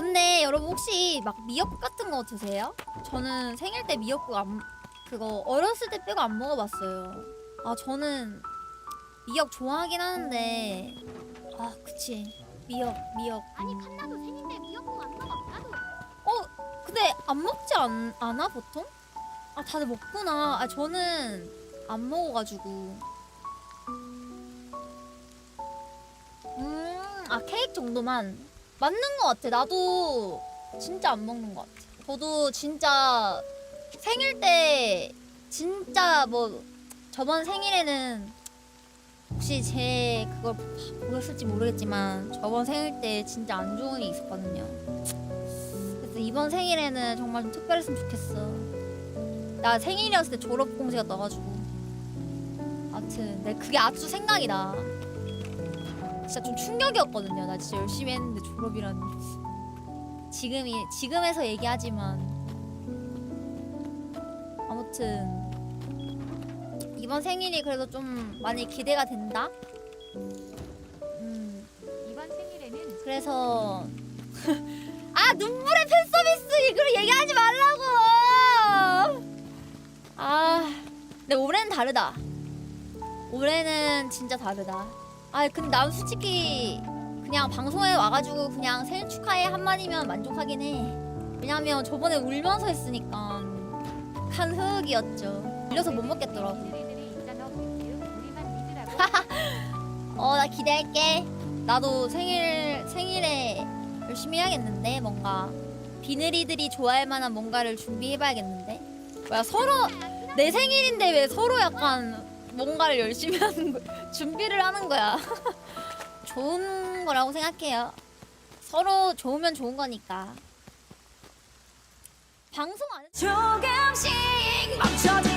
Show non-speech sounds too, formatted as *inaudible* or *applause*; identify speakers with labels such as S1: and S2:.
S1: 근데 여러분 혹시 막 미역국 같은 거 드세요? 저는 생일 때 미역국 안 그거 어렸을 때 빼고 안 먹어봤어요. 아 저는 미역 좋아하긴 하는데 아 그치 미역 미역.
S2: 아니 칸나도 생인데 미역국 안 먹어. 나도.
S1: 어 근데 안 먹지 않, 않아 보통? 아 다들 먹구나. 아 저는 안 먹어가지고. 음아 케이크 정도만 맞는 것 같아. 나도 진짜 안 먹는 것 같아. 저도 진짜 생일 때 진짜 뭐 저번 생일에는 혹시 제 그걸 보셨을지 모르겠지만 저번 생일 때 진짜 안 좋은 일이 있었거든요. 그래서 이번 생일에는 정말 좀 특별했으면 좋겠어. 나 생일이었을 때 졸업 공지가 떠가지고. 아무튼 내 그게 아주 생각이 나. 진짜 좀 충격이었거든요. 나 진짜 열심히 했는데 졸업이라니. 지금이 지금에서 얘기하지만 아무튼 이번 생일이 그래도 좀 많이 기대가 된다. 음
S2: 이번 생일에는
S1: 그래서 *laughs* 아 눈물의 팬 서비스 이걸 얘기하지 말라고 아 근데 올해는 다르다 올해는 진짜 다르다 아 근데 난 솔직히 그냥 방송에 와가지고 그냥 생일 축하해 한마디면 만족하긴 해. 왜냐면 저번에 울면서 했으니까 칸 흑이었죠. 울려서 못 먹겠더라고. *laughs* 어 나 기대할게. 나도 생일 생일에 열심히 해야겠는데 뭔가 비늘이들이 좋아할 만한 뭔가를 준비해봐야겠는데? 뭐야 서로 내 생일인데 왜 서로 약간 뭔가를 열심히 하는 거 *laughs* 준비를 하는 거야. *laughs* 좋은 거라고 생각해요. 서로 좋으면 좋은 거니까. 방송 안
S3: 조금씩 멈춰도